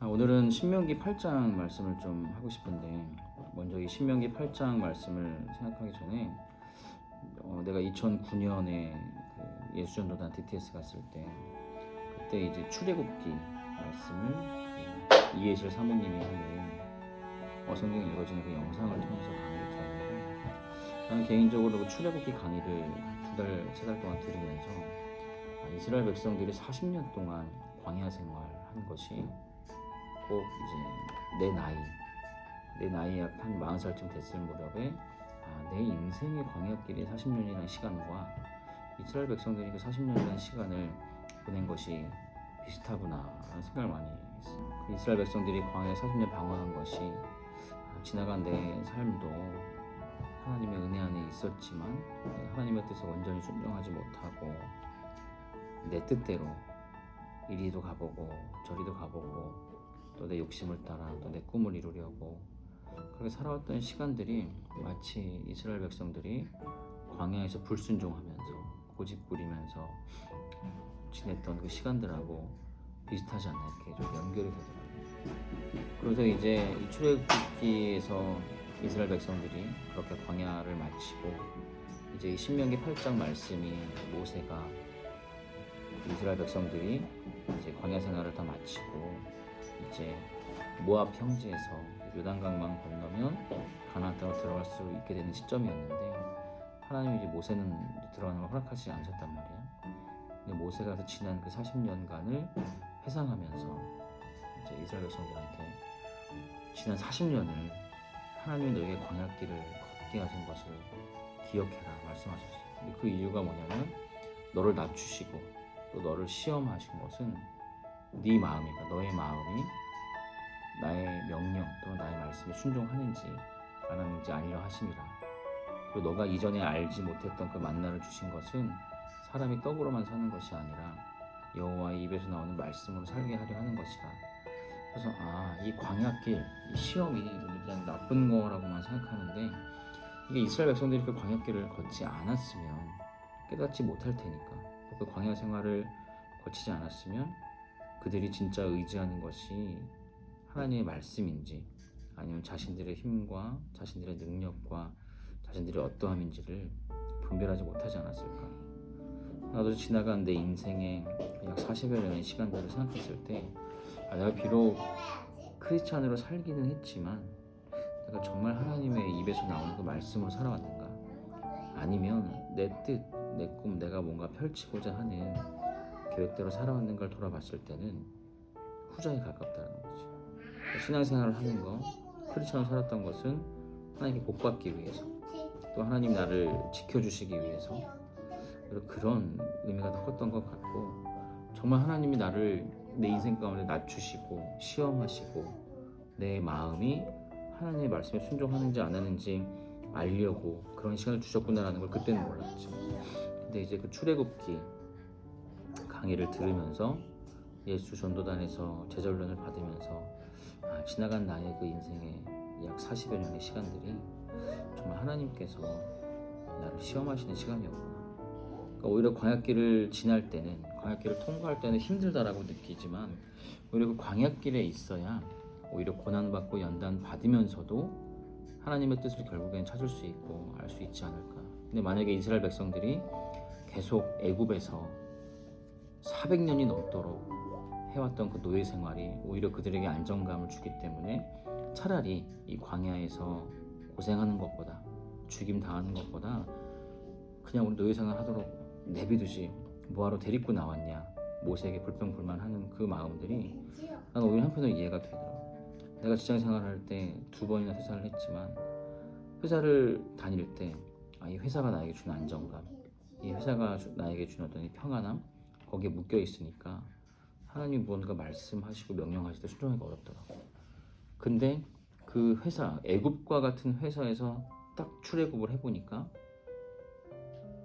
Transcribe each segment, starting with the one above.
아, 오늘은 신명기 8장 말씀을 좀 하고 싶은데 먼저 이 신명기 8장 말씀을 생각하기 전에 어, 내가 2009년에 그 예수전도단 DTS 갔을 때 그때 이제 출애굽기 말씀을 그 이해실 사모님이 하는 어 성경 읽어지는 그 영상을 통해서 강의를 들었는데 나는 개인적으로 그 출애굽기 강의를 두 달, 세 달 동안 들으면서 아, 이스라엘 백성들이 40년 동안 광야 생활한 것이 꼭 이제 내 나이 내 나이 약 한 40살쯤 됐을 무렵에 아, 내 인생의 광야길이 40년이라는 시간과 이스라엘 백성들이 그 40년이라는 시간을 보낸 것이 비슷하구나 라는 생각을 많이 했어요. 그 이스라엘 백성들이 광야에 40년 방황한 것이 아, 지나간 내 삶도 하나님의 은혜 안에 있었지만 하나님의 뜻에 온전히 순종하지 못하고 내 뜻대로 이리도 가보고 저리도 가보고 또 내 욕심을 따라 또 내 꿈을 이루려고 그렇게 살아왔던 시간들이 마치 이스라엘 백성들이 광야에서 불순종하면서 고집 부리면서 지냈던 그 시간들하고 비슷하지 않나 이렇게 좀 연결이 되더라고요. 그래서 이제 이 출애굽기에서 이스라엘 백성들이 그렇게 광야를 마치고 이제 이 신명기 8장 말씀이 모세가 이스라엘 백성들이 이제 광야 생활을 다 마치고 이제 모압 평지에서 요단강만 건너면 가나안 땅으로 들어갈 수 있게 되는 시점이었는데 하나님이 이제 모세는 들어가는 걸 허락하지 않으셨단 말이야. 근데 모세가 그 지난 그 40년간을 회상하면서 이제 이스라엘 백성들한테 지난 40년을 하나님이 너에게 광야길을 걷게 하신 것을 기억해라 말씀하셨어요. 근데 그 이유가 뭐냐면 너를 낮추시고 또 너를 시험하신 것은 네 마음이가 너의 마음이 나의 명령 또는 나의 말씀에 순종하는지 안 하는지 알려 하심이라. 그리고 너가 이전에 알지 못했던 그 만나를 주신 것은 사람이 떡으로만 사는 것이 아니라 여호와의 입에서 나오는 말씀으로 살게 하려 하는 것이라. 그래서 아 이 광야길 이 시험이 그냥 나쁜 거라고만 생각하는데 이게 이스라엘 백성들이 그 광야길을 걷지 않았으면 깨닫지 못할 테니까 그 광야 생활을 거치지 않았으면 그들이 진짜 의지하는 것이 하나님의 말씀인지 아니면 자신들의 힘과 자신들의 능력과 자신들의 어떠함인지를 분별하지 못하지 않았을까. 나도 지나간 내 인생의 약 40여 년의 시간들을 생각했을 때 아, 내가 비록 크리스찬으로 살기는 했지만 내가 정말 하나님의 입에서 나오는 그 말씀으로 살아왔는가 아니면 내 뜻, 내 꿈, 내가 뭔가 펼치고자 하는 계획대로 살아왔는 걸 돌아봤을 때는 후자에 가깝다는 거지. 신앙생활을 하는 거, 크리스천으로 살았던 것은 하나님께 복받기 위해서, 또 하나님 나를 지켜주시기 위해서, 그리고 그런 의미가 더 컸던 것 같고, 정말 하나님이 나를 내 인생 가운데 낮추시고 시험하시고 내 마음이 하나님의 말씀에 순종하는지 안 하는지 알려고 그런 시간을 주셨구나라는 걸 그때는 몰랐죠. 근데 이제 그 출애굽기 강의를 들으면서 예수 전도단에서 제자훈련을 받으면서 아, 지나간 나의 그 인생의 약 40여 년의 시간들이 정말 하나님께서 나를 시험하시는 시간이었구나. 그러니까 오히려 광야길을 지날 때는 광야길을 통과할 때는 힘들다라고 느끼지만 오히려 그 광야길에 있어야 오히려 고난받고 연단 받으면서도 하나님의 뜻을 결국엔 찾을 수 있고 알 수 있지 않을까. 근데 만약에 이스라엘 백성들이 계속 애굽에서 400년이 넘도록 해왔던 그 노예 생활이 오히려 그들에게 안정감을 주기 때문에 차라리 이 광야에서 고생하는 것보다 죽임 당하는 것보다 그냥 우리 노예 생활 하도록 내비두지 뭐하러 데리고 나왔냐 모세에게 불평불만하는 그 마음들이 난 오히려 한편으로 이해가 되더라고. 내가 직장 생활할 때 두 번이나 회사를 했지만 회사를 다닐 때 아, 이 회사가 나에게 주는 안정감 이 회사가 주- 나에게 주는 어떤 이 평안함 거기에 묶여 있으니까 하나님이 무언가 말씀하시고 명령하실 때 순종하기가 어렵더라고 근데 그 회사 애굽과 같은 회사에서 딱 출애굽을 해보니까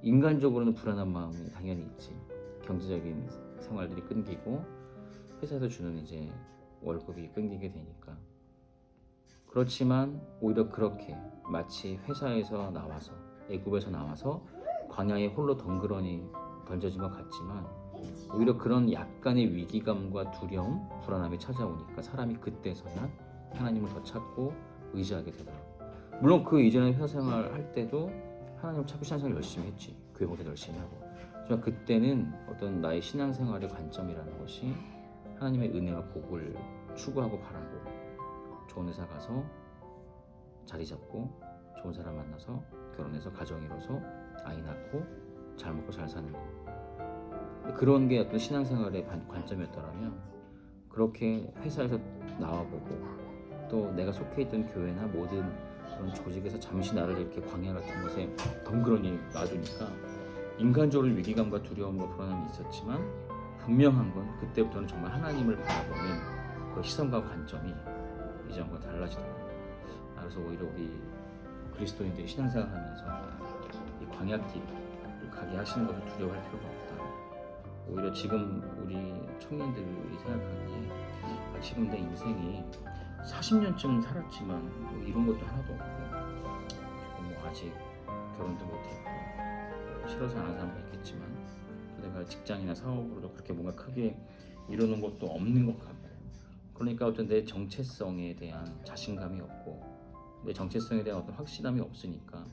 인간적으로는 불안한 마음이 당연히 있지. 경제적인 생활들이 끊기고 회사에서 주는 이제 월급이 끊기게 되니까. 그렇지만 오히려 그렇게 마치 회사에서 나와서 애굽에서 나와서 광야에 홀로 덩그러니 던져진 것 같지만 오히려 그런 약간의 위기감과 두려움, 불안함이 찾아오니까 사람이 그때서야 하나님을 더 찾고 의지하게 되더라고. 물론 그 이전에 회사 생활 할 때도 하나님을 찾고 신앙생활 열심히 했지. 교회 공부 열심히 하고. 하지만 그때는 어떤 나의 신앙생활의 관점이라는 것이 하나님의 은혜와 복을 추구하고 바라고 좋은 회사 가서 자리 잡고 좋은 사람 만나서 결혼해서 가정 이뤄서 아이 낳고 잘 먹고 잘 사는 거 그런 게 어떤 신앙생활의 관- 관점이었더라면 그렇게 회사에서 나와보고 또 내가 속해 있던 교회나 모든 그런 조직에서 잠시 나를 이렇게 광야 같은 곳에 덩그러니 놔두니까 인간적으로 위기감과 두려움과 불안함이 있었지만 분명한 건 그때부터는 정말 하나님을 바라보는 그 시선과 관점이 이전과 달라지더라고요. 아, 그래서 오히려 우리 그리스도인들이 신앙생활 하면서 이 광야길을 가게 하시는 것을 두려워할 필요가 없다. 오히려 지금 우리 청년들이 생각하기에 아, 지금 내 인생이 40년쯤 살았지만 뭐 이런 것도 하나도 없고 뭐 아직 결혼도 못했고 싫어서 안 하는 사람도 있겠지만 또 내가 직장이나 사업으로도 그렇게 뭔가 크게 이루는 것도 없는 것 같고. 그러니까 어떤 내 정체성에 대한 자신감이 없고 내 정체성에 대한 어떤 확실함이 없으니까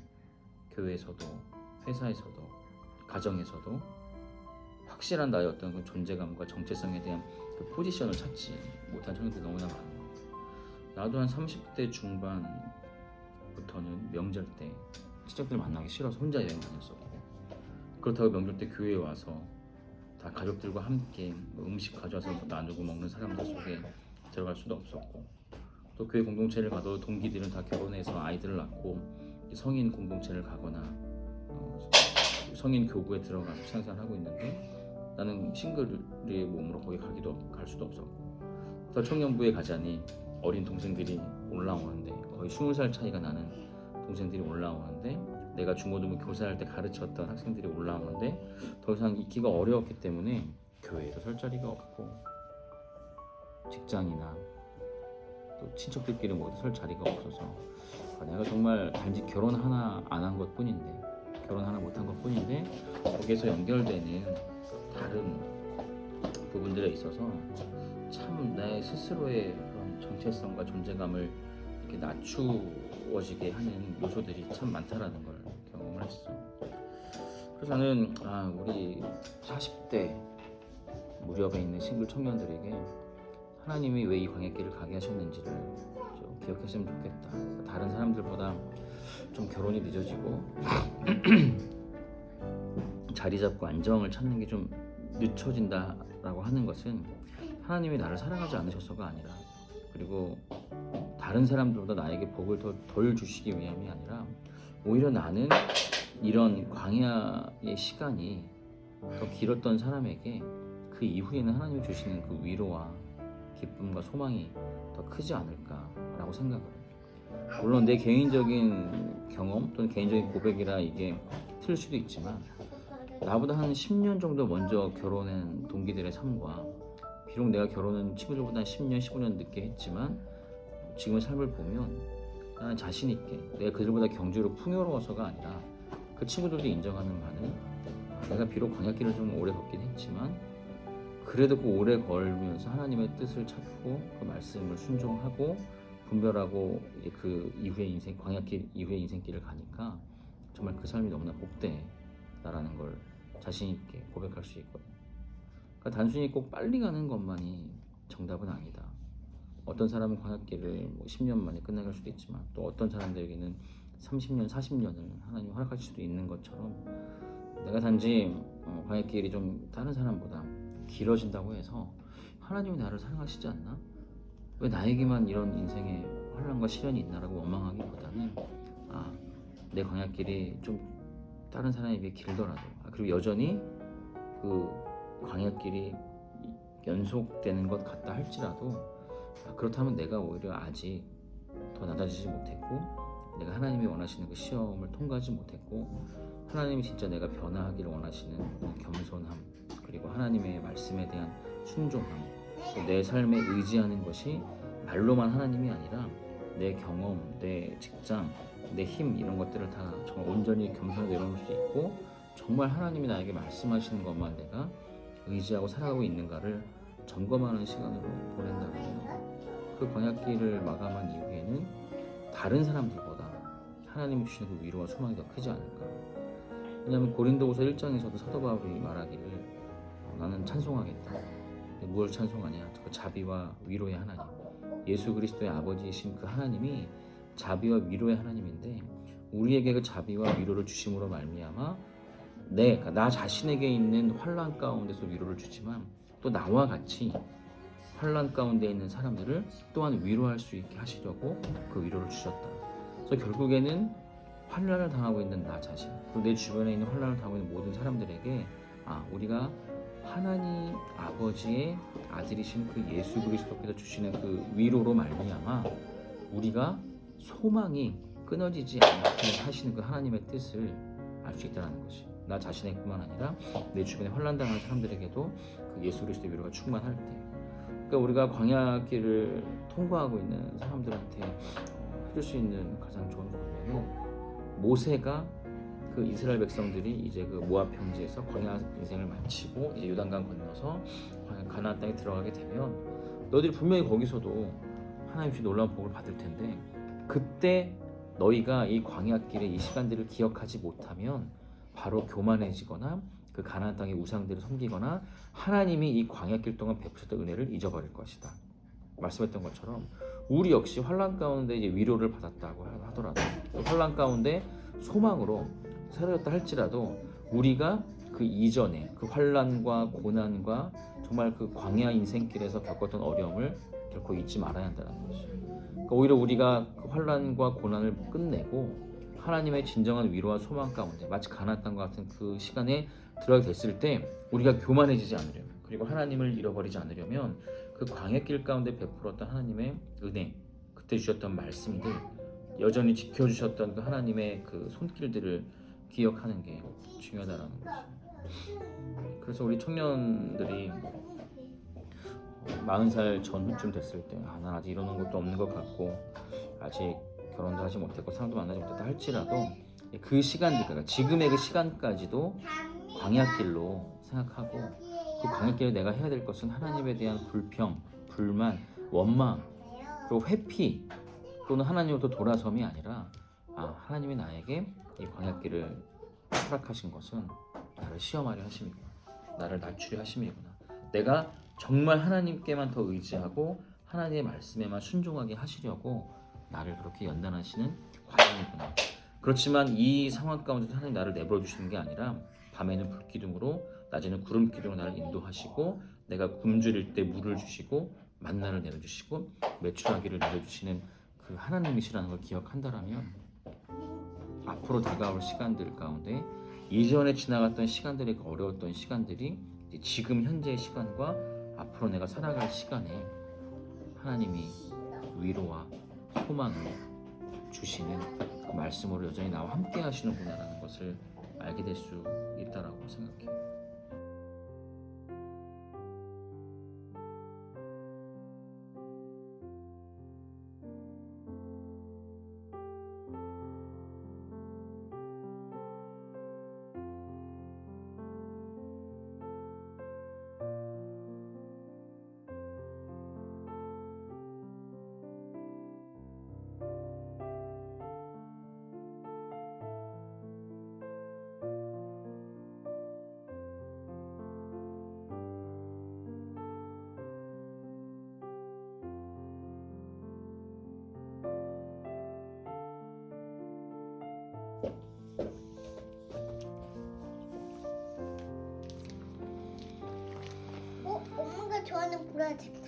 교회에서도 회사에서도 가정에서도 확실한 나의 어떤 그 존재감과 정체성에 대한 그 포지션을 찾지 못한 청년들이 너무나 많은 것 같아요. 나도 한 30대 중반부터는 명절 때 친척들 만나기 싫어서 혼자 여행 다녔었고 그렇다고 명절 때 교회에 와서 다 가족들과 함께 뭐 음식 가져와서 나누고 먹는 사람들 속에 들어갈 수도 없었고 또 교회 공동체를 가도 동기들은 다 결혼해서 아이들을 낳고 성인 공동체를 가거나 어, 성인 교구에 들어가서 신앙생활 하고 있는데 나는 싱글의 몸으로 거기 가기도 갈 수도 없었고. 또 청년부에 가자니 어린 동생들이 올라오는데 거의 20살 차이가 나는 동생들이 올라오는데 내가 중고등부 교사할 때 가르쳤던 학생들이 올라오는데 더 이상 있기가 어려웠기 때문에 교회에도 설 자리가 없고 직장이나 또 친척들끼리 모두 설 자리가 없어서 아, 내가 정말 단지 결혼 하나 안 한 것 뿐인데 결혼 하나 못한 것 뿐인데 거기에서 연결되는 다른 부분들에 있어서 참 내 스스로의 그런 정체성과 존재감을 이렇게 낮추어지게 하는 요소들이 참 많다라는 걸 경험을 했어. 그래서 저는 아, 우리 40대 무렵에 있는 싱글 청년들에게 하나님이 왜 이 광야길을 가게 하셨는지를 좀 기억했으면 좋겠다. 다른 사람들보다 좀 결혼이 늦어지고 자리 잡고 안정을 찾는 게 좀 늦춰진다라고 하는 것은 하나님이 나를 사랑하지 않으셔서가 아니라 그리고 다른 사람들보다 나에게 복을 더 덜 주시기 위함이 아니라 오히려 나는 이런 광야의 시간이 더 길었던 사람에게 그 이후에는 하나님이 주시는 그 위로와 기쁨과 소망이 더 크지 않을까라고 생각을 해요. 물론 내 개인적인 경험 또는 개인적인 고백이라 이게 틀릴 수도 있지만 나보다 한 10년 정도 먼저 결혼한 동기들의 삶과 비록 내가 결혼은 친구들보다 한 10년, 15년 늦게 했지만 지금의 삶을 보면 나는 자신 있게 내가 그들보다 경제로 풍요로워서가 아니라 그 친구들도 인정하는 바는 내가 비록 광야길을 좀 오래 걷긴 했지만 그래도 그 오래 걸면서 하나님의 뜻을 찾고 그 말씀을 순종하고 분별하고 그 이후의 인생 광야길 이후의 인생길을 가니까 정말 그 삶이 너무나 복되다라는 걸 자신 있게 고백할 수 있거든요. 그러니까 단순히 꼭 빨리 가는 것만이 정답은 아니다. 어떤 사람은 광야길을 뭐 10년 만에 끝나게 할 수도 있지만 또 어떤 사람들에게는 30년, 40년을 하나님 허락하실 수도 있는 것처럼 내가 단지 어, 광야길이 좀 다른 사람보다 길어진다고 해서 하나님이 나를 사랑하시지 않나? 왜 나에게만 이런 인생의 환란과 시련이 있나라고 원망하기보다는 아, 내 광야길이 좀 다른 사람에 비해 길더라도. 아, 그리고 여전히 그 광야길이 연속되는 것 같다 할지라도 아, 그렇다면 내가 오히려 아직 더 낮아지지 못했고 내가 하나님이 원하시는 그 시험을 통과하지 못했고 하나님이 진짜 내가 변화하기를 원하시는 겸손함 그리고 하나님의 말씀에 대한 순종함 또내 삶에 의지하는 것이 말로만 하나님이 아니라 내 경험, 내 직장, 내 힘 이런 것들을 다 정말 온전히 겸손히 내려놓을 수 있고 정말 하나님이 나에게 말씀하시는 것만 내가 의지하고 살아가고 있는가를 점검하는 시간으로 보낸다면 그 광약길을 마감한 이후에는 다른 사람들보다 하나님이 주시는 그 위로와 소망이 더 크지 않을까. 왜냐하면 고린도후서 1장에서도 사도 바울이 말하기를 어, 나는 찬송하겠다. 무엇을 찬송하냐? 그 자비와 위로의 하나님. 예수 그리스도의 아버지이신 그 하나님이 자비와 위로의 하나님인데 우리에게 그 자비와 위로를 주심으로 말미암아 내, 그러니까 나 자신에게 있는 환란 가운데서 위로를 주지만 또 나와 같이 환란 가운데 있는 사람들을 또한 위로할 수 있게 하시려고 그 위로를 주셨다. 그래서 결국에는 환란을 당하고 있는 나 자신, 그리고 내 주변에 있는 환란을 당하고 있는 모든 사람들에게 아 우리가 하나님 아버지의 아들이신 그 예수 그리스도께서 주시는 그 위로로 말미암아 우리가 소망이 끊어지지 않게 하시는 그 하나님의 뜻을 알 수 있다는 것이. 나 자신에뿐만 아니라 내 주변에 환란당하는 사람들에게도 그 예수 그리스도의 위로가 충만할 때. 그러니까 우리가 광야길을 통과하고 있는 사람들한테 어, 해줄 수 있는 가장 좋은 권면은 모세가 그 이스라엘 백성들이 이제 그 모압 평지에서 광야 인생을 마치고 이제 요단강 건너서 가나안 땅에 들어가게 되면 너희들이 분명히 거기서도 하나님 주신 놀라운 복을 받을 텐데 그때 너희가 이 광야길의 이 시간들을 기억하지 못하면 바로 교만해지거나 그 가나안 땅의 우상들을 섬기거나 하나님이 이 광야길 동안 베푸셨던 은혜를 잊어버릴 것이다. 말씀했던 것처럼 우리 역시 환란 가운데 이제 위로를 받았다고 하더라도 또 환란 가운데 소망으로 사라졌다 할지라도 우리가 그 이전에 그 환란과 고난과 정말 그 광야 인생길에서 겪었던 어려움을 결코 잊지 말아야 한다는 것이. 그러니까 오히려 우리가 그 환란과 고난을 끝내고 하나님의 진정한 위로와 소망 가운데 마치 가나안 같은 그 시간에 들어가게 됐을 때 우리가 교만해지지 않으려면 그리고 하나님을 잃어버리지 않으려면 그 광야길 가운데 베풀었던 하나님의 은혜 그때 주셨던 말씀들 여전히 지켜주셨던 그 하나님의 그 손길들을 기억하는 게 중요하다라는 거지. 그래서 우리 청년들이 40살 전후쯤 됐을 때, 아, 난 아직 이러는 것도 없는 것 같고, 아직 결혼도 하지 못했고, 사람도 만나지 못했다 할지라도, 그 시간들, 그러니까 지금의 그 시간까지도 광야길로 생각하고, 그 광야길에 내가 해야 될 것은 하나님에 대한 불평, 불만, 원망, 그리고 회피, 또는 하나님으로부터 돌아섬이 아니라, 아, 하나님이 나에게 이 광야길을 허락하신 것은 나를 시험하려 하심이구나. 나를 낮추려 하심이구나. 내가 정말 하나님께만 더 의지하고 하나님의 말씀에만 순종하게 하시려고 나를 그렇게 연단하시는 과정이구나. 그렇지만 이 상황 가운데 하나님 나를 내버려 주시는 게 아니라 밤에는 불 기둥으로 낮에는 구름 기둥으로 나를 인도하시고 내가 굶주릴 때 물을 주시고 만나를 내려주시고 매출하기를 내려주시는 그 하나님이시라는 걸 기억한다라면 앞으로 다가올 시간들 가운데 이전에 지나갔던 시간들이 어려웠던 시간들이 지금 현재의 시간과 앞으로 내가 살아갈 시간에 하나님이 위로와 소망을 주시는 그 말씀으로 여전히 나와 함께 하시는구나라는 것을 알게 될 수 있다라고 생각해요. 좋아하는 보라색